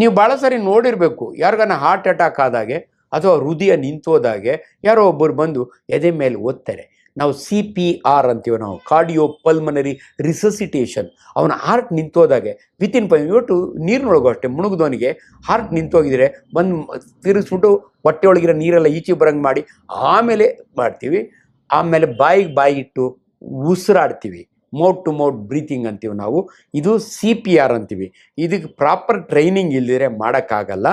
ನೀವು ಭಾಳ ಸರಿ ನೋಡಿರಬೇಕು. ಯಾರಿಗಾನ ಹಾರ್ಟ್ ಅಟ್ಯಾಕ್ ಆದಾಗೆ ಅಥವಾ ಹೃದಯ ನಿಂತೋದಾಗೆ ಯಾರೋ ಒಬ್ಬರು ಬಂದು ಎದೆ ಮೇಲೆ ಓದ್ತಾರೆ ನಾವು ಸಿ ಪಿ ಆರ್ ಅಂತೀವಿ ನಾವು ಕಾರ್ಡಿಯೋ ಪಲ್ಮನರಿ ರಿಸಸಿಟೇಷನ್ ಅವನ ಹಾರ್ಟ್ ನಿಂತೋದಾಗೆ ವಿತಿನ್ ಫೈವ್ ಇವತ್ತು ನೀರಿನೊಳಗೂ ಅಷ್ಟೇ ಮುಳುಗ್ದವನಿಗೆ ಹಾರ್ಟ್ ನಿಂತೋಗಿದ್ರೆ ಬಂದು ತಿರುಗಿಸ್ಬಿಟ್ಟು ಹೊಟ್ಟೆ ಒಳಗಿರೋ ನೀರೆಲ್ಲ ಈಚೆ ಬರಂಗೆ ಮಾಡಿ, ಆಮೇಲೆ ಮಾಡ್ತೀವಿ. ಆಮೇಲೆ ಬಾಯಿಗೆ ಬಾಯಿ ಇಟ್ಟು ಉಸಿರಾಡ್ತೀವಿ. ಮೌಟ್ ಟು ಮೌಟ್ ಬ್ರೀತಿಂಗ್ ಅಂತೀವಿ ನಾವು. ಇದು ಸಿ ಪಿ ಆರ್ ಅಂತೀವಿ. ಇದಕ್ಕೆ ಪ್ರಾಪರ್ ಟ್ರೈನಿಂಗ್ ಇಲ್ಲದಿದ್ರೆ ಮಾಡೋಕ್ಕಾಗಲ್ಲ.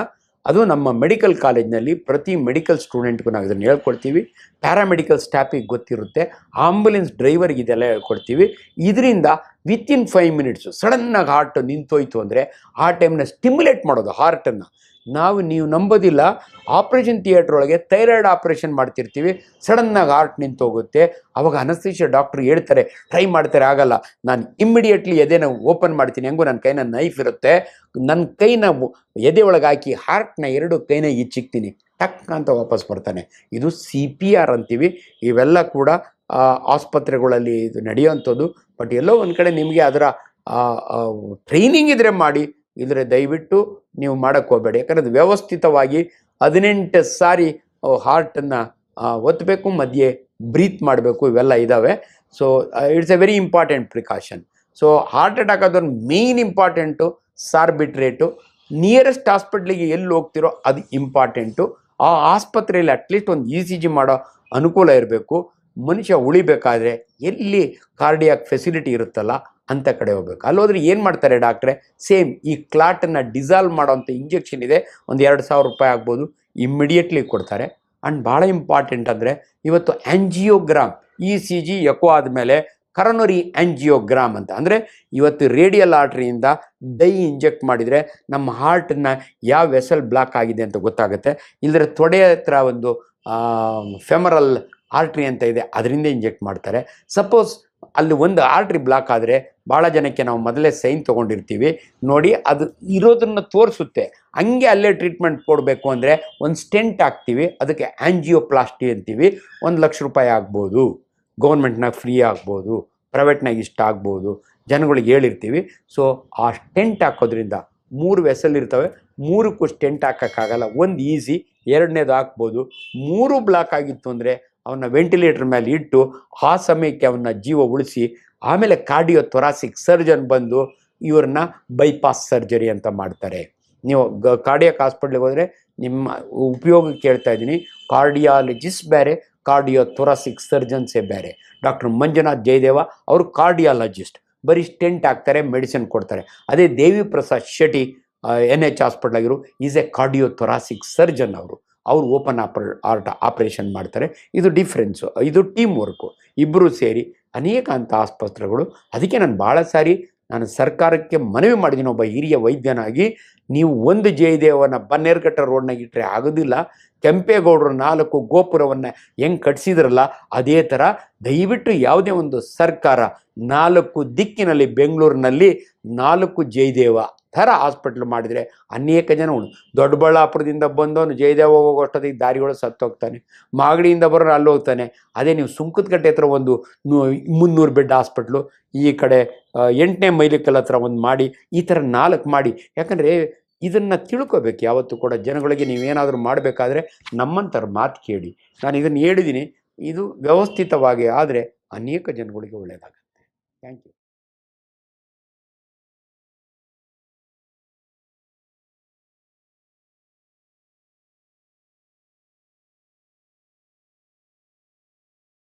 ಅದು ನಮ್ಮ ಮೆಡಿಕಲ್ ಕಾಲೇಜ್ನಲ್ಲಿ ಪ್ರತಿ ಮೆಡಿಕಲ್ ಸ್ಟೂಡೆಂಟ್ಗೂ ನಾವು ಇದನ್ನು ಹೇಳ್ಕೊಡ್ತೀವಿ. ಪ್ಯಾರಾಮೆಡಿಕಲ್ ಸ್ಟಾಫಿಗೆ ಗೊತ್ತಿರುತ್ತೆ. ಆಂಬುಲೆನ್ಸ್ ಡ್ರೈವರ್ಗೆ ಇದೆಲ್ಲ ಹೇಳ್ಕೊಡ್ತೀವಿ. ಇದರಿಂದ ವಿತಿನ್ ಫೈವ್ ಮಿನಿಟ್ಸು ಸಡನ್ನಾಗಿ ಹಾರ್ಟ್ ನಿಂತೋಯ್ತು ಅಂದರೆ ಆ ಟೈಮ್ನ ಸ್ಟಿಮ್ಯುಲೇಟ್ ಮಾಡೋದು ಹಾರ್ಟನ್ನು ನಾವು ನೀವು ನಂಬೋದಿಲ್ಲ ಆಪ್ರೇಷನ್ ಥಿಯೇಟ್ರ್ ಒಳಗೆ ಥೈರಾಯ್ಡ್ ಆಪ್ರೇಷನ್ ಮಾಡ್ತಿರ್ತೀವಿ ಸಡನ್ನಾಗಿ ಹಾರ್ಟ್ ನಿಂತೋಗುತ್ತೆ. ಅವಾಗ ಅನಸ್ತೀಶ ಡಾಕ್ಟ್ರು ಹೇಳ್ತಾರೆ ಟ್ರೈ ಮಾಡ್ತಾರೆ, ಆಗಲ್ಲ. ನಾನು ಇಮ್ಮಿಡಿಯೇಟ್ಲಿ ಎದೆನ ಓಪನ್ ಮಾಡ್ತೀನಿ, ಹೆಂಗೋ ನನ್ನ ಕೈನ ನೈಫ್ ಇರುತ್ತೆ. ನನ್ನ ಕೈನ ಎದೆ ಒಳಗೆ ಹಾಕಿ ಹಾರ್ಟ್ನ ಎರಡು ಕೈನ ಈಚಿಕ್ತೀನಿ ಟಕ್ ಅಂತ ವಾಪಸ್ ಬರ್ತಾನೆ. ಇದು ಸಿ ಪಿ ಆರ್ ಅಂತೀವಿ. ಇವೆಲ್ಲ ಕೂಡ ಆಸ್ಪತ್ರೆಗಳಲ್ಲಿ ಇದು ನಡೆಯುವಂಥದ್ದು. ಬಟ್ ಎಲ್ಲೋ ಒಂದು ಕಡೆ ನಿಮಗೆ ಅದರ ಟ್ರೈನಿಂಗ್ ಇದ್ರೆ ಮಾಡಿ ಇದ್ರೆ ದಯವಿಟ್ಟು ನೀವು ಮಾಡೋಕ್ಕೆ ಹೋಗಬೇಡಿ. ಯಾಕಂದ್ರೆ ಅದು ವ್ಯವಸ್ಥಿತವಾಗಿ ಹದಿನೆಂಟು ಸಾರಿ ಹಾರ್ಟನ್ನು ಒತ್ತಬೇಕು ಮಧ್ಯೆ ಬ್ರೀತ್ ಮಾಡಬೇಕು, ಇವೆಲ್ಲ ಇದ್ದಾವೆ so it's a very important precaution so heart attack ಅದೊಂದು ಮೇಯ್ನ್ ಇಂಪಾರ್ಟೆಂಟು ಸಾರ್ಬಿಟ್ರೇಟು ನಿಯರೆಸ್ಟ್ ಹಾಸ್ಪಿಟ್ಲಿಗೆ ಎಲ್ಲಿ ಹೋಗ್ತಿರೋ ಅದು ಇಂಪಾರ್ಟೆಂಟು ಆ, ಆಸ್ಪತ್ರೆಯಲ್ಲಿ ಅಟ್ಲೀಸ್ಟ್ ಒಂದು ಇ ಸಿ ಜಿ ಮಾಡೋ ಅನುಕೂಲ ಇರಬೇಕು. ಮನುಷ್ಯ ಉಳಿಬೇಕಾದ್ರೆ ಎಲ್ಲಿ ಕಾರ್ಡಿಯಾಕ್ ಫೆಸಿಲಿಟಿ ಇರುತ್ತಲ್ಲ ಅಂತ ಕಡೆ ಹೋಗ್ಬೇಕು. ಅಲ್ಲೋದ್ರೆ ಏನು ಮಾಡ್ತಾರೆ ಡಾಕ್ಟ್ರೆ ಸೇಮ್ ಈ ಕ್ಲಾಟನ್ನು ಡಿಸಾಲ್ವ್ ಮಾಡೋವಂಥ ಇಂಜೆಕ್ಷನ್ ಇದೆ, ಒಂದು ಎರಡು ಸಾವಿರ ರೂಪಾಯಿ ಆಗ್ಬೋದು ಇಮ್ಮಿಡಿಯೇಟ್ಲಿ ಕೊಡ್ತಾರೆ. ಆ್ಯಂಡ್ ಭಾಳ ಇಂಪಾರ್ಟೆಂಟ್ ಅಂದರೆ ಇವತ್ತು angiogram E C G echo ಆದಮೇಲೆ ಕರನೊರಿ ಆ್ಯಂಜಿಯೋಗ್ರಾಮ್ ಅಂತ. ಅಂದರೆ ಇವತ್ತು ರೇಡಿಯಲ್ ಆರ್ಟ್ರಿಯಿಂದ ಡೈ ಇಂಜೆಕ್ಟ್ ಮಾಡಿದರೆ ನಮ್ಮ ಹಾರ್ಟನ್ನ ಯಾವ ವೆಸಲ್ ಬ್ಲಾಕ್ ಆಗಿದೆ ಅಂತ ಗೊತ್ತಾಗುತ್ತೆ. ಇಲ್ಲದ್ರೆ ತೊಡೆ ಹತ್ರ ಒಂದು ಫೆಮರಲ್ ಆರ್ಟ್ರಿ ಅಂತ ಇದೆ, ಅದರಿಂದ ಇಂಜೆಕ್ಟ್ ಮಾಡ್ತಾರೆ. ಸಪೋಸ್ ಅಲ್ಲಿ ಒಂದು ಆರ್ಟ್ರಿ ಬ್ಲಾಕ್ ಆದರೆ ಭಾಳ ಜನಕ್ಕೆ ನಾವು ಮೊದಲೇ ಸೈನ್ ತೊಗೊಂಡಿರ್ತೀವಿ. ನೋಡಿ ಅದು ಇರೋದನ್ನು ತೋರಿಸುತ್ತೆ. ಹಂಗೆ ಅಲ್ಲೇ ಟ್ರೀಟ್ಮೆಂಟ್ ಕೊಡಬೇಕು ಅಂದರೆ ಒಂದು ಸ್ಟೆಂಟ್ ಹಾಕ್ತೀವಿ, ಅದಕ್ಕೆ ಆ್ಯಂಜಿಯೋಪ್ಲಾಸ್ಟಿ ಅಂತೀವಿ. ಒಂದು ಲಕ್ಷ ರೂಪಾಯಿ ಆಗ್ಬೋದು ಗೌರ್ಮೆಂಟ್ನಾಗ ಫ್ರೀ ಆಗ್ಬೋದು ಪ್ರೈವೇಟ್ನಾಗ ಇಷ್ಟ ಆಗ್ಬೋದು, ಜನಗಳಿಗೆ ಹೇಳಿರ್ತೀವಿ. ಸೊ ಆ ಸ್ಟೆಂಟ್ ಹಾಕೋದ್ರಿಂದ ಮೂರು ವೆಸಲ್ ಇರ್ತವೆ, ಮೂರಕ್ಕೂ ಸ್ಟೆಂಟ್ ಹಾಕೋಕ್ಕಾಗಲ್ಲ, ಒಂದು ಈಸಿ ಎರಡನೇದು ಹಾಕ್ಬೋದು. ಮೂರು ಬ್ಲಾಕ್ ಆಗಿತ್ತು ಅಂದರೆ ಅವನ್ನ ವೆಂಟಿಲೇಟರ್ ಮೇಲೆ ಇಟ್ಟು ಆ ಸಮಯಕ್ಕೆ ಅವನ್ನ ಜೀವ ಉಳಿಸಿ ಆಮೇಲೆ ಕಾರ್ಡಿಯೋ ಥೊರಾಸಿಕ್ ಸರ್ಜನ್ ಬಂದು ಇವ್ರನ್ನ ಬೈಪಾಸ್ ಸರ್ಜರಿ ಅಂತ ಮಾಡ್ತಾರೆ. ನೀವು ಗ ಕಾರ್ಡಿಯಾಕ್ ಹಾಸ್ಪಿಟ್ಲಿಗೆ ಹೋದರೆ ನಿಮ್ಮ ಉಪಯೋಗಕ್ಕೆ ಹೇಳ್ತಾ ಇದ್ದೀನಿ. ಕಾರ್ಡಿಯಾಲಜಿಸ್ಟ್ ಬೇರೆ ಕಾರ್ಡಿಯೋ ಥೊರಾಸಿಕ್ ಸರ್ಜನ್ಸೇ ಬೇರೆ. ಡಾಕ್ಟರ್ ಮಂಜುನಾಥ್ ಜಯದೇವ ಅವರು ಕಾರ್ಡಿಯಾಲಜಿಸ್ಟ್ ಬರೀ ಸ್ಟೆಂಟ್ ಹಾಕ್ತಾರೆ, ಮೆಡಿಸಿನ್ ಕೊಡ್ತಾರೆ. ಅದೇ Devi Prasad Shetty N H ಹಾಸ್ಪಿಟ್ಲಾಗಿರು is a cardio thoracic surgeon ಅವರು. ಅವರು ಓಪನ್ ಆಪರ್ ಆರ್ಟ್ ಆಪರೇಷನ್ ಮಾಡ್ತಾರೆ. ಇದು ಡಿಫ್ರೆನ್ಸು ಇದು ಟೀಮ್ ವರ್ಕು ಇಬ್ಬರು ಸೇರಿ ಅನೇಕ ಅಂಥ ಆಸ್ಪತ್ರೆಗಳು. ಅದಕ್ಕೆ ನಾನು ಭಾಳ ಸಾರಿ ನಾನು ಸರ್ಕಾರಕ್ಕೆ ಮನವಿ ಮಾಡಿದ್ದೀನಿ ಒಬ್ಬ ಹಿರಿಯ ವೈದ್ಯನಾಗಿ. ನೀವು ಒಂದು ಜಯದೇವನ ಬನ್ನೇರ್ಘಟ್ಟ ರೋಡ್ನಾಗ ಇಟ್ಟರೆ ಆಗೋದಿಲ್ಲ. ಕೆಂಪೇಗೌಡರು ನಾಲ್ಕು ಗೋಪುರವನ್ನು ಹೆಂಗೆ ಕಟ್ಸಿದ್ರಲ್ಲ, ಅದೇ ಥರ ದಯವಿಟ್ಟು ಯಾವುದೇ ಒಂದು ಸರ್ಕಾರ ನಾಲ್ಕು ದಿಕ್ಕಿನಲ್ಲಿ ಬೆಂಗಳೂರಿನಲ್ಲಿ ನಾಲ್ಕು ಜಯದೇವ ಥರ ಹಾಸ್ಪಿಟ್ಲ್ ಮಾಡಿದರೆ ಅನೇಕ ಜನ ಉಂಟು. ದೊಡ್ಡಬಳ್ಳಾಪುರದಿಂದ ಬಂದವನು ಜಯದೇವ ಹೋಗೋಷ್ಟೊತ್ತಿಗೆ ದಾರಿಗಳು ಸತ್ತೋಗ್ತಾನೆ. ಮಾಗಡಿಯಿಂದ ಬರೋರು ಅಲ್ಲಿ ಹೋಗ್ತಾನೆ. ಅದೇ ನೀವು ಸುಂಕದಕಟ್ಟೆ ಹತ್ರ ಒಂದು ಮುನ್ನೂರು ಬೆಡ್ ಹಾಸ್ಪಿಟ್ಲು, ಈ ಕಡೆ ಎಂಟನೇ ಮೈಲಿಕಲ್ ಹತ್ರ ಒಂದು ಮಾಡಿ, ಈ ಥರ ನಾಲ್ಕು ಮಾಡಿ. ಯಾಕಂದರೆ ಇದನ್ನು ತಿಳ್ಕೋಬೇಕು ಯಾವತ್ತೂ ಕೂಡ. ಜನಗಳಿಗೆ ನೀವೇನಾದರೂ ಮಾಡಬೇಕಾದ್ರೆ ನಮ್ಮಂಥರ ಮಾತು ಕೇಳಿ. ನಾನು ಇದನ್ನು ಹೇಳಿದ್ದೀನಿ. ಇದು ವ್ಯವಸ್ಥಿತವಾಗಿ ಆದರೆ ಅನೇಕ ಜನಗಳಿಗೆ ಒಳ್ಳೆಯದಾಗುತ್ತೆ. Thank you.